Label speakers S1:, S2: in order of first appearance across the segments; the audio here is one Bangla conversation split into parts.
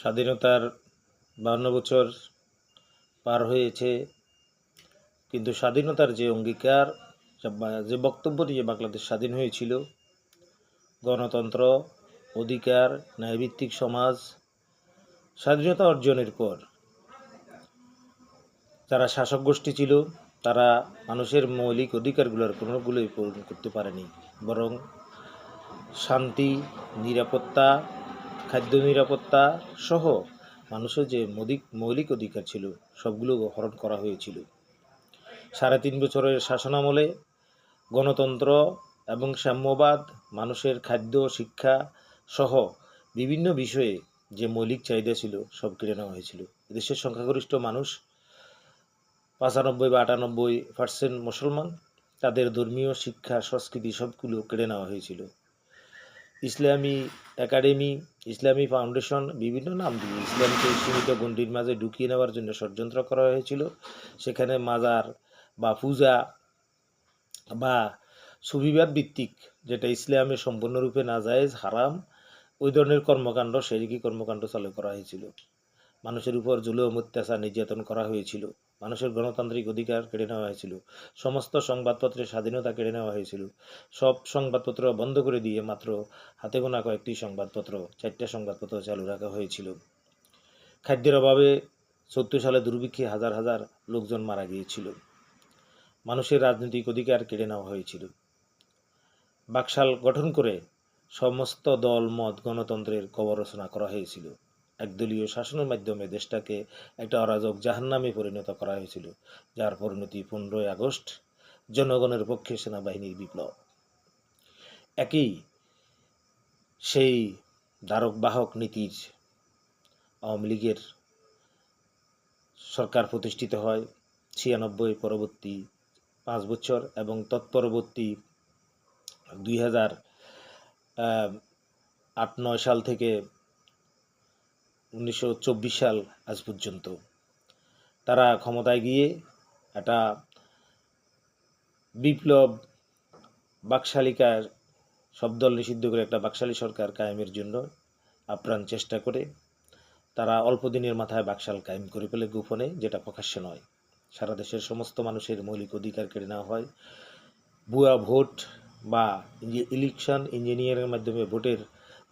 S1: স্বাধীনতার বাহান্ন বছর পার হয়েছে, কিন্তু স্বাধীনতার যে অঙ্গীকার যে বক্তব্য নিয়ে বাংলাদেশ স্বাধীন হয়েছিল, গণতন্ত্র, অধিকার, ন্যায়ভিত্তিক সমাজ, স্বাধীনতা অর্জনের পর, যারা শাসক গোষ্ঠী ছিল, তারা মানুষের মৌলিক অধিকারগুলোর কোনোগুলোই পূরণ করতে পারেনি। বরং শান্তি, নিরাপত্তা খাদ্য নিরাপত্তা সহ মানুষের যে মৌলিক মৌলিক অধিকার ছিল, সবগুলো হরণ করা হয়েছিল। সাড়ে তিন বছরের শাসনামলে গণতন্ত্র এবং সাম্যবাদ, মানুষের খাদ্য, শিক্ষা সহ বিভিন্ন বিষয়ে যে মৌলিক চাহিদা ছিল, সব কেড়ে নেওয়া হয়েছিল। দেশের সংখ্যাগরিষ্ঠ মানুষ পঁচানব্বই বা আটানব্বই পার্সেন্ট মুসলমান। তাদের ধর্মীয়, শিক্ষা, সংস্কৃতি সবগুলো কেড়ে নেওয়া হয়েছিল। ইসলামী একাডেমি, ইসলামী ফাউন্ডেশন, বিভিন্ন নাম দিয়ে ইসলামকে সীমিত গণ্ডির মাঝে ঢুকিয়ে নেওয়ার জন্য ষড়যন্ত্র করা হয়েছিল। সেখানে মাজার বা পূজা বা সুবিবাদ ভিত্তিক যেটা ইসলামে সম্পূর্ণরূপে নাজায়েজ, হারাম, ওই ধরনের কর্মকাণ্ড সেই কর্মকাণ্ড চালু করা হয়েছিল। মানুষের উপর জুলুম, অত্যাচার, নির্যাতন করা হয়েছিল। মানুষের গণতান্ত্রিক অধিকার কেড়ে নেওয়া হয়েছিল। সমস্ত সংবাদপত্রের স্বাধীনতা কেড়ে নেওয়া হয়েছিল। সব সংবাদপত্র বন্ধ করে দিয়ে মাত্র হাতে গোনা কয়েকটি সংবাদপত্র, চারটা সংবাদপত্র চালু রাখা হয়েছিল। খাদ্যের অভাবে সত্তর সালে দুর্ভিক্ষে হাজার হাজার লোকজন মারা গিয়েছিল। মানুষের রাজনৈতিক অধিকার কেড়ে নেওয়া হয়েছিল। বাকশাল গঠন করে সমস্ত দল, মত, গণতন্ত্রের কবর রচনা করা হয়েছিল। একদলীয় শাসনের মাধ্যমে দেশটাকে একটা অরাজক জাহান্নামে পরিণত করা হয়েছিল, যার পরিণতি পনেরোই আগস্ট জনগণের পক্ষে সেনাবাহিনীর বিপ্লব। একই সেই ধারক বাহক নীতির আওয়ামী লীগের সরকার প্রতিষ্ঠিত হয়, ছিয়ানব্বই পরবর্তী পাঁচ বছর এবং তৎপরবর্তী দুই হাজার আট নয় সাল থেকে উনিশশো চব্বিশ সাল আজ পর্যন্ত। তারা ক্ষমতায় গিয়ে একটা বিপ্লব বাকশালিকার সব দল নিষিদ্ধ করে একটা বাকশালী সরকার কায়েমের জন্য আপ্রাণ চেষ্টা করে, তারা অল্প দিনের মাথায় বাকশাল কায়েম করে ফেলে গোপনে, যেটা প্রকাশ্যে নয়। সারা দেশের সমস্ত মানুষের মৌলিক অধিকার কেড়ে নেওয়া হয়। ভুয়া ভোট বা ইলেকশন ইঞ্জিনিয়ারিংয়ের মাধ্যমে, ভোটের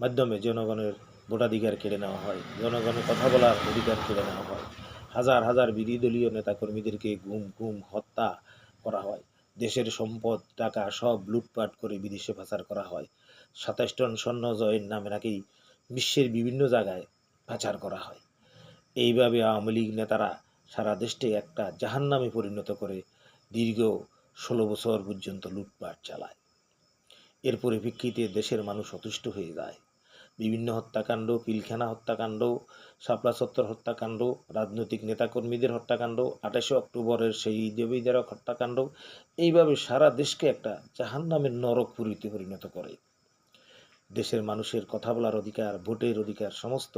S1: মাধ্যমে জনগণের ভোটাধিকার কেড়ে নেওয়া হয়, জনগণের কথা বলার অধিকার কেড়ে নেওয়া হয়। হাজার হাজার বিরোধী দলীয় নেতাকর্মীদেরকে গুম গুম হত্যা করা হয়। দেশের সম্পদ, টাকা সব লুটপাট করে বিদেশে পাচার করা হয়। সাতাশ টন স্বর্ণ জয়ের নামে নাকি বিশ্বের বিভিন্ন জায়গায় পাচার করা হয়। এইভাবে আওয়ামী লীগ নেতারা সারা দেশকে একটা জাহান্নামে পরিণত করে দীর্ঘ ষোলো বছর পর্যন্ত লুটপাট চালায়। এর পরিপ্রেক্ষিতে দেশের মানুষ অতুষ্ট হয়ে যায়। বিভিন্ন হত্যাকাণ্ড, পিলখানা হত্যাকাণ্ড, শাপলা চত্বর হত্যাকাণ্ড, রাজনৈতিক নেতাকর্মীদের হত্যাকাণ্ড, আঠাশে অক্টোবরের সেই দেবীদারক হত্যাকাণ্ড, এইভাবে সারা দেশকে একটা জাহান নামের নরক পরিণত করে। দেশের মানুষের কথা বলার অধিকার, ভোটের অধিকার, সমস্ত